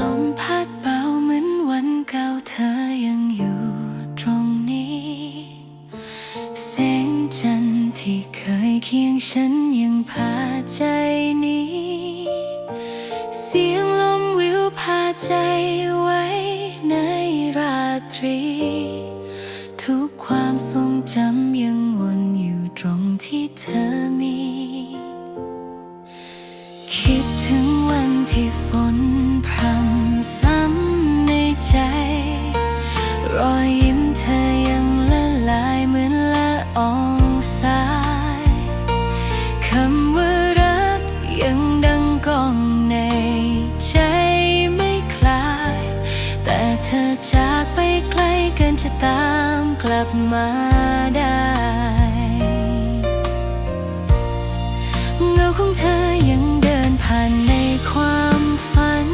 ลมพัดเบาเหมือนวันเก่าเธอยังอยู่ตรงนี้ แสงจันทร์ที่เคยเคียงฉันยังพาใจนี้ เสียงลมวิวพาใจไว้ในราตรี ทุกความทรงจำยังวนอยู่ตรงที่เธอมี คิดถึง ลับมาได้ เงาของเธอยังเดินผ่านในความฝัน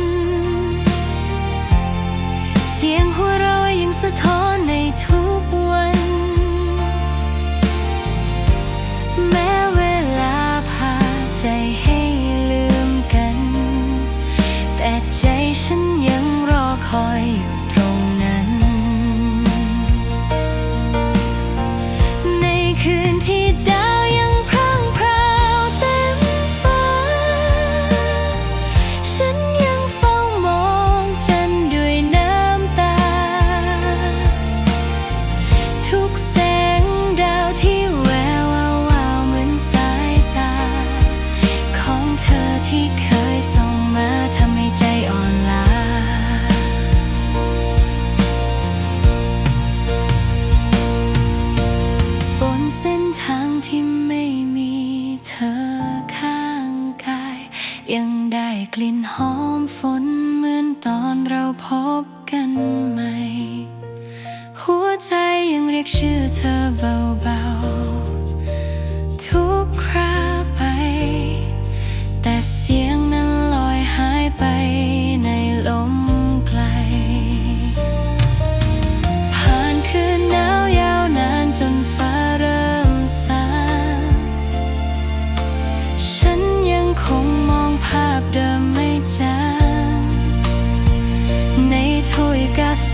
เสียงหัวเราะยังสะท้อนในทุกวัน แม้เวลาพาใจให้ลืมกัน แต่ใจฉันยังรอคอยอยู่ ยังได้กลิ่นหอมฝนเหมือนตอนเราพบกันใหม่ หัวใจยังเรียกชื่อเธอเบาๆ ภาพเดิมไม่จางในถ้วยกาแฟ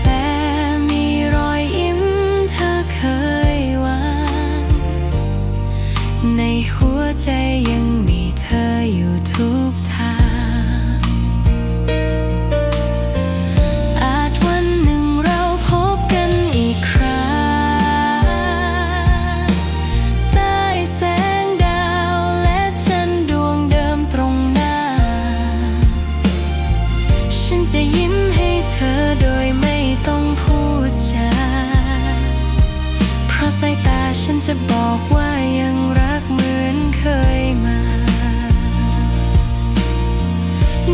สายตาฉันจะบอกว่ายังรักเหมือนเคยมา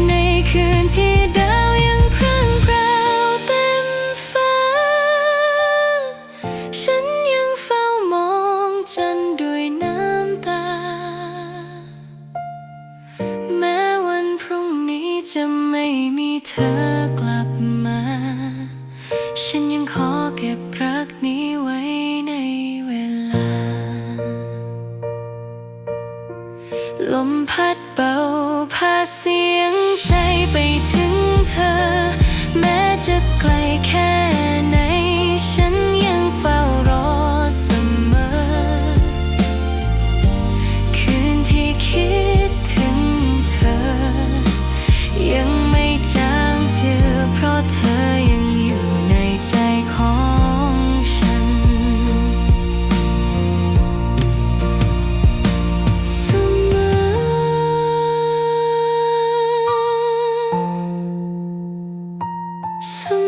ในคืนที่ดาวยังพร่างพราวเต็มฟ้า ฉันยังเฝ้ามองจันด้วยน้ำตา แม้วันพรุ่งนี้จะไม่มีเธอกลับมา ฉันยังขอเก็บรักนี้ไว้ ลมพัดเบาพาเสียงใจไปถึงเธอ แม้จะไกลแค่ 心